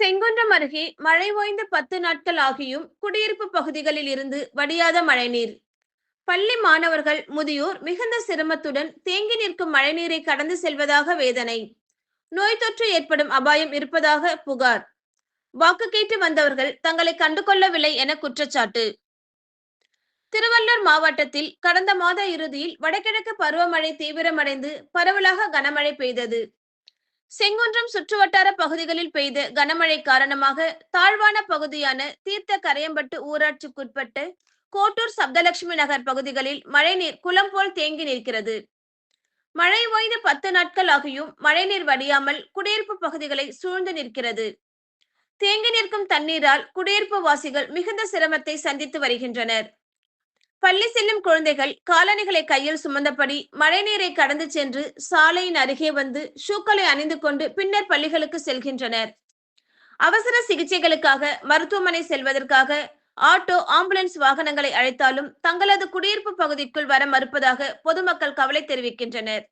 அருகே மழை ஓய்ந்த பத்து நாட்கள் ஆகியும் குடியிருப்பு பகுதிகளில் இருந்து வடியாத மழைநீர். பள்ளி மாணவர்கள் முதியோர் மிகுந்த சிரமத்துடன் தேங்கி நிற்கும் மழைநீரை கடந்து செல்வதாக வேதனை. நோய் தொற்று ஏற்படும் அபாயம் இருப்பதாக புகார். வாக்கு கேட்டு வந்தவர்கள் தங்களை கண்டுகொள்ளவில்லை என குற்றச்சாட்டு. திருவள்ளூர் மாவட்டத்தில் கடந்த மாத இறுதியில் வடகிழக்கு பருவமழை தீவிரமடைந்து பரவலாக கனமழை பெய்தது. செங்குன்றம் சுற்றுவட்டார பகுதிகளில் பெய்த கனமழை காரணமாக தாழ்வான பகுதியான தீர்த்த கரையம்பட்டு ஊராட்சிக்குட்பட்டு கோட்டூர் சப்தலட்சுமி நகர் பகுதிகளில் மழைநீர் குளம் போல் தேங்கி நிற்கிறது. மழை ஓய்ந்து பத்து நாட்கள் ஆகியும் மழைநீர் வடியாமல் குடியிருப்பு பகுதிகளை சூழ்ந்து நிற்கிறது. தேங்கி நிற்கும் தண்ணீரால் குடியிருப்பு வாசிகள் மிகுந்த சிரமத்தை சந்தித்து வருகின்றனர். பள்ளி செல்லும் குழந்தைகள் காலணிகளை கையில் சுமந்தபடி மழைநீரை கடந்து சென்று சாலையின் அருகே வந்து ஷூக்களை அணிந்து கொண்டு பின்னர் பள்ளிகளுக்கு செல்கின்றனர். அவசர சிகிச்சைகளுக்காக மருத்துவமனை செல்வதற்காக ஆட்டோ ஆம்புலன்ஸ் வாகனங்களை அழைத்தாலும் தங்களது குடியிருப்பு பகுதிக்குள் வர மறுப்பதாக பொதுமக்கள் கவலை தெரிவிக்கின்றனர்.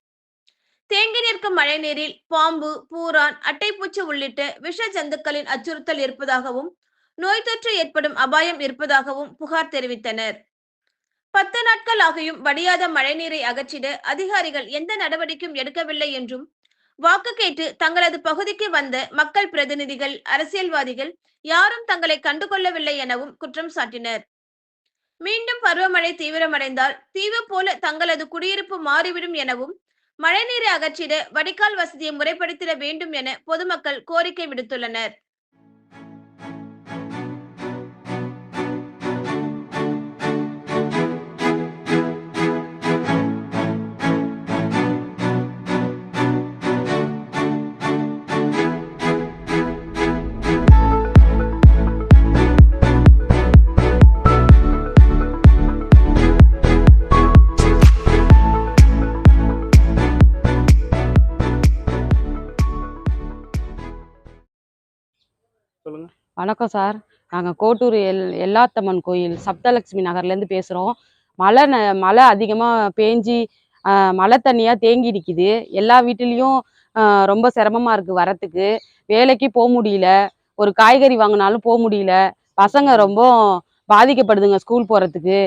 தேங்கி நிற்கும் மழைநீரில் பாம்பு பூரான் அட்டைப்பூச்சி உள்ளிட்ட விஷ ஜந்துக்களின் அச்சுறுத்தல் இருப்பதாகவும் நோய் தொற்று ஏற்படும் அபாயம் இருப்பதாகவும் புகார் தெரிவித்தனர். பத்து நாட்கள் ஆகியும் வடியாத மழைநீரை அகற்றிட அதிகாரிகள் எந்த நடவடிக்கையும் எடுக்கவில்லை என்றும் வாக்கு கேட்டு தங்களது பகுதிக்கு வந்த மக்கள் பிரதிநிதிகள் அரசியல்வாதிகள் யாரும் தங்களை கண்டுகொள்ளவில்லை எனவும் குற்றம் சாட்டினர். மீண்டும் பருவமழை தீவிரமடைந்தால் தீவு போல தங்களது குடியிருப்பு மாறிவிடும் எனவும் மழைநீரை அகற்றிட வடிகால் வசதியை முறைப்படுத்திட வேண்டும் என பொதுமக்கள் கோரிக்கை விடுத்துள்ளனர். சொல்லுங்க. வணக்கம் சார். நாங்கள் கோட்டூர் எல் எல்லாத்தம்மன் கோயில் சப்தலட்சுமி நகர்லேருந்து பேசுகிறோம் மழை ந மழை அதிகமாக பேஞ்சி மழை தண்ணியாக தேங்கி நிற்கிது எல்லா வீட்டிலையும் ரொம்ப சிரமமாக இருக்குது வரத்துக்கு. வேலைக்கு போக முடியல. ஒரு காய்கறி வாங்கினாலும் போக முடியல. பசங்க ரொம்ப பாதிக்கப்படுதுங்க ஸ்கூல் போகிறதுக்கு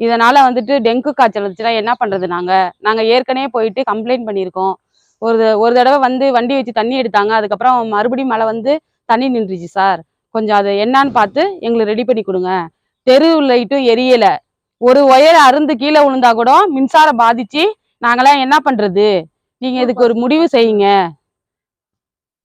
இதனால் வந்துட்டு டெங்கு காய்ச்சல் வந்துச்சுன்னா என்ன பண்ணுறது நாங்கள் நாங்கள் ஏற்கனவே போயிட்டு கம்ப்ளைண்ட் பண்ணியிருக்கோம். ஒரு ஒரு தடவை வந்து வண்டி வச்சு தண்ணி எடுத்தாங்க. அதுக்கப்புறம் மறுபடியும் மழை வந்து தண்ணி நின்றுச்சு சார். கொஞ்சம் அதை என்னன்னு பார்த்து எங்களுக்கு ரெடி பண்ணி கொடுங்க. தெரு லைட்டும் எரியல. ஒரு ஒயர் அருந்து கீழே விழுந்தா கூட மின்சாரம் பாதிச்சு நாங்களாம் என்ன பண்றது? நீங்க இதுக்கு ஒரு முடிவு செய்யுங்க.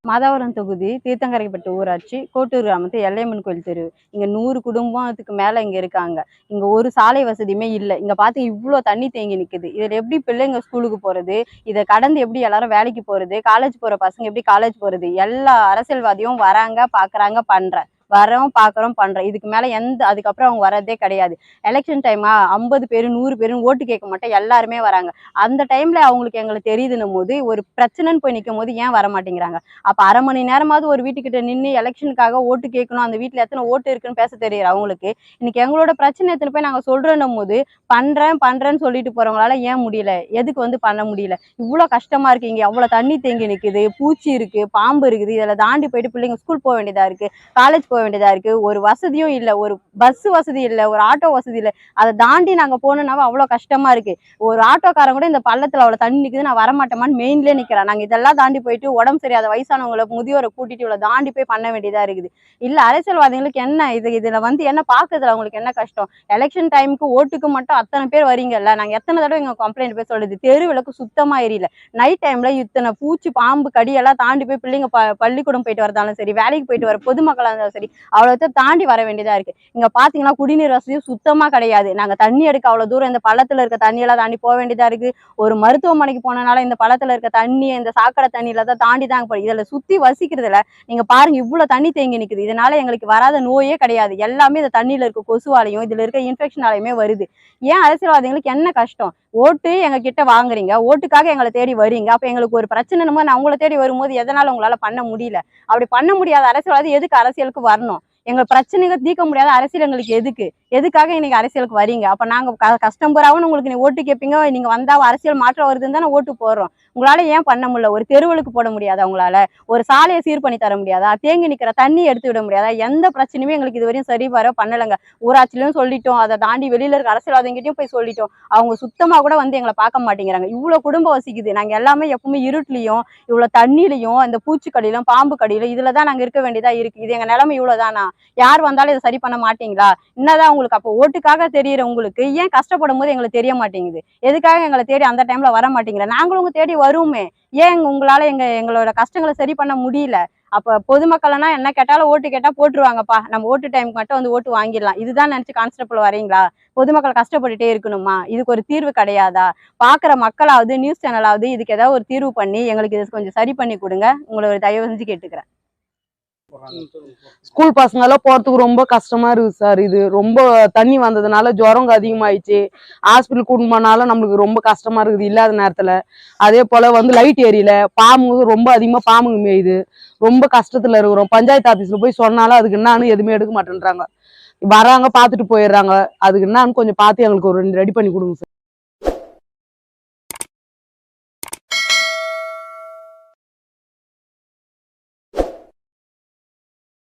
மாதாவரம் தொகுதி தீர்த்தங்கரைப்பட்டு ஊராட்சி கோட்டூர் கிராமத்து எல்லையம்மன் கோயில் தெரு. இங்கே நூறு குடும்பத்துக்கு மேலே இங்கே இருக்காங்க. இங்கே ஒரு சாலை வசதியுமே இல்லை. இங்கே பார்த்து இவ்வளோ தண்ணி தேங்கி நிற்குது இதில் எப்படி பிள்ளைங்க ஸ்கூலுக்கு போகிறது இதை கடந்து எப்படி எல்லாரும் வேலைக்கு போகிறது காலேஜ் போகிற பசங்க எப்படி காலேஜ் போகிறது எல்லா அரசியல்வாதியும் வராங்க பார்க்குறாங்க பண்ணுற வரோம் பாக்குறோம் பண்ணுறோம் இதுக்கு மேல எந்த அதுக்கப்புறம் அவங்க வர்றதே கிடையாது. எலெக்ஷன் டைமா ஐம்பது பேர் நூறு பேரும் ஓட்டு கேட்க மாட்டோம் எல்லாருமே வராங்க. அந்த டைம்ல அவங்களுக்கு எங்களுக்கு தெரியுதுன்னும் போது ஒரு பிரச்சனைன்னு போய் நிற்கும் போது ஏன் வர மாட்டேங்கிறாங்க அப்ப அரை மணி நேரமாவது ஒரு வீட்டுக்கிட்ட நின்று எலெக்ஷனுக்காக ஓட்டு கேட்கணும். அந்த வீட்டில் எத்தனை ஓட்டு இருக்குன்னு பேச தெரியுது அவங்களுக்கு. இன்னைக்கு எங்களோட பிரச்சனை எத்தனை போய் நாங்க சொல்கிறோன்னும் போது பண்றேன் பண்றேன்னு சொல்லிட்டு போறவங்களால ஏன் முடியல? எதுக்கு வந்து பண்ண முடியல? இவ்வளவு கஷ்டமா இருக்குது இங்கே. அவ்வளவு தண்ணி தேங்கி நிற்குது பூச்சி இருக்கு பாம்பு இருக்குது. இதில் தாண்டி போயிட்டு பிள்ளைங்க ஸ்கூல் போக வேண்டியதாக இருக்கு. காலேஜ் போக வேண்டியதா இருக்கு. ஒரு வசதியும் இல்ல. ஒரு பஸ் வசதி இல்ல. ஒரு ஆட்டோ வசதி இல்ல. அதை தாண்டி நாங்க போகணும்னாவே அவ்வளவு கஷ்டமா இருக்கு. ஒரு ஆட்டோக்காரன் கூட இந்த பள்ளத்துல அவ்வளவு தண்ணி நிக்குது. நான் வரமாட்டேமான்னு மெயின்ல நிக்கிறேன் நாங்க இதெல்லாம் தாண்டி போயிட்டு உடம்பு சரியாத வயசானவங்களை முதியோரை கூட்டிட்டு இவ்வளவு தாண்டி போய் பண்ண வேண்டியதா இருக்குது. இல்ல அரசியல்வாதிகளுக்கு என்ன இது? இதுல வந்து என்ன பாக்குறதுல அவங்களுக்கு என்ன கஷ்டம்? எலெக்ஷன் டைமுக்கு ஓட்டுக்கு மட்டும் அத்தனை பேர் வரீங்கல்ல. நாங்க எத்தனை தடவை எங்க கம்ப்ளைண்ட் போய் சொல்லுது? தெரு விளக்கு சுத்தமா எரியல. நைட் டைம்ல இத்தனை பூச்சி பாம்பு கடி எல்லாம் தாண்டி போய் பிள்ளைங்க ப பள்ளிக்கூடம் போயிட்டு வரதாலும் சரி வேலைக்கு போயிட்டு வர பொதுமக்களா இருந்தாலும் சரி அவ்வளோத்தை தாண்டி வர வேண்டியதா இருக்கு. இங்க பாத்தீங்கன்னா குடிநீர் வசதியும் சுத்தமா கிடையாது. நாங்க தண்ணி எடுக்க அவ்வளவு தூரம் இந்த பள்ளத்துல இருக்க தண்ணியெல்லாம் தாண்டி போக வேண்டியதா இருக்கு. ஒரு மருத்துவமனைக்கு போனனால இந்த பள்ளத்துல இருக்க தண்ணி இந்த சாக்கடை தண்ணியில தான் தாண்டி தாங்க போய் இதுல சுத்தி வசிக்கிறதுல நீங்க பாருங்க இவ்வளவு தண்ணி தேங்கி நிக்குது. இதனால எங்களுக்கு வராத நோயே கிடையாது. எல்லாமே இந்த தண்ணியில இருக்க கொசுவாலையும் இதுல இருக்க இன்ஃபெக்ஷனாலையுமே வருது. ஏன் அரசியல்வாதிகளுக்கு என்ன கஷ்டம்? ஓட்டு எங்க கிட்ட வாங்குறீங்க. ஓட்டுக்காக எங்களை தேடி வரீங்க அப்ப எங்களுக்கு ஒரு பிரச்சனை நான் உங்களை தேடி வரும்போது எதனால உங்களால பண்ண முடியல? அப்படி பண்ண முடியாத அரசியல்வாதி எதுக்கு அரசியலுக்கு வரணும். எங்க பிரச்சனைகள் தீர்க்க முடியாத அரசியல் எங்களுக்கு எதுக்கு? எதுக்காக இன்னைக்கு அரசியலுக்கு வரீங்க? அப்போ நாங்கள் க- கஷ்டம் உங்களுக்கு நீ ஓட்டு கேட்பீங்க நீங்கள் வந்தா அரசியல் மாற்றம் வருதுன்னு தானே ஓட்டு போடுறோம். உங்களால ஏன் பண்ண முடியல? ஒரு தெருவலுக்கு போட முடியாதா உங்களால? ஒரு சாலையை சீர் பண்ணி தர முடியாதா? தேங்கி நிற்கிற தண்ணி எடுத்து விட முடியாதா? எந்த பிரச்சனையுமே எங்களுக்கு இதுவரையும் சரி வர பண்ணலைங்க. ஊராட்சிலையும் சொல்லிட்டோம். அதை தாண்டி வெளியில் இருக்க அரசியல்வாதிகிட்டயும் போய் சொல்லிட்டோம். அவங்க சுத்தமாக கூட வந்து எங்களை பார்க்க மாட்டேங்கிறாங்க. இவ்வளோ குடும்பம் வசிக்குது. நாங்கள் எல்லாமே எப்பவுமே இருட்டுலயும் இவ்வளோ தண்ணிலையும் இந்த பூச்சிக்கடியிலும் பாம்பு கடியிலும் இதில் தான் நாங்கள் இருக்க வேண்டியதாக இருக்கு. இது எங்கள் நிலமை இவ்வளோதானா யார் வந்தாலும் இதை சரி பண்ண மாட்டீங்களா? என்னதான் உங்களுக்கு அப்போ ஓட்டுக்காக தெரியுற உங்களுக்கு ஏன் கஷ்டப்படும் போது எங்களுக்கு தெரிய மாட்டேங்குது? எதுக்காக எங்களை தேடி அந்த டைம்ல வர மாட்டேங்கிற? நாங்களும் உங்க தேடி வருவோமே. ஏன் உங்களால எங்க எங்களோட கஷ்டங்களை சரி பண்ண முடியல? அப்ப பொதுமக்கள்னா என்ன கேட்டாலும் ஓட்டு கேட்டா போட்டுருவாங்கப்பா. நம்ம ஓட்டு டைமுக்கு மட்டும் வந்து ஓட்டு வாங்கிடலாம். இதுதான் நினைச்சு கான்ஸ்டபிள் வரீங்களா? பொதுமக்கள் கஷ்டப்பட்டுட்டே இருக்கணுமா? இதுக்கு ஒரு தீர்வு கிடையாதா? பாக்குற மக்களாவது நியூஸ் சேனலாவது இதுக்கு ஏதாவது ஒரு தீர்வு பண்ணி எங்களுக்கு இது கொஞ்சம் சரி பண்ணி கொடுங்க. உங்களை ஒரு தயவு செஞ்சு கேட்டுக்கிறேன். ஸ்கூல் பசங்க எல்லாம் போறதுக்கு ரொம்ப கஷ்டமா இருக்கு சார். இது ரொம்ப தண்ணி வந்ததுனால ஜுரம் அதிகமாயிடுச்சு. ஹாஸ்பிட்டல் கூட்டிட்டு போனாலும் நம்மளுக்கு ரொம்ப கஷ்டமா இருக்குது இல்லாத நேரத்துல. அதே போல வந்து லைட் எரியல பாம்பு ரொம்ப அதிகமா பாம்புங்க மேயுது. ரொம்ப கஷ்டத்துல இருக்கிறோம். பஞ்சாயத்து ஆபீஸ்ல போய் சொன்னாலும் அதுக்கு என்னன்னு எதுவுமே எடுக்க மாட்டேன்றாங்க. வராங்க பார்த்துட்டு போயிடுறாங்க. அதுக்கு என்னன்னு கொஞ்சம் பார்த்து எங்களுக்கு ஒரு ரெடி பண்ணி கொடுங்க சார்.